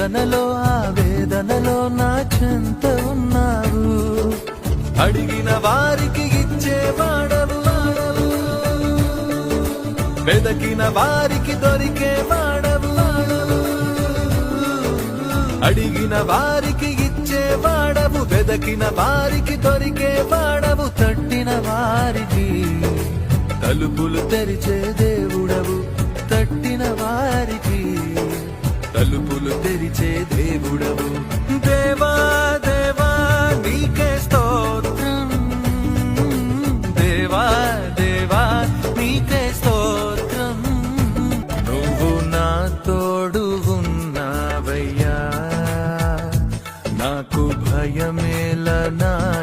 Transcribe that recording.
వేదనలో ఆ వేదనలో నా చెంత ఉన్నావు. అడిగిన వారికి ఇచ్చేవాడవు వెదకిన వారికి దొరికేవాడవు అడిగిన వారికి ఇచ్చేవాడవు వెదకిన వారికి దొరికేవాడవు తట్టిన వారికి. తలుపులు తెరిచే దేవుడవు తట్టిన వారికి. తలుపు తెరిచే దేవుడవు. దేవా దేవా నీకే స్తోత్రం. దేవా దేవా నీకే స్తోత్రం. నువ్వు నా తోడు ఉన్నావయ్యా. నాకు భయమేల నా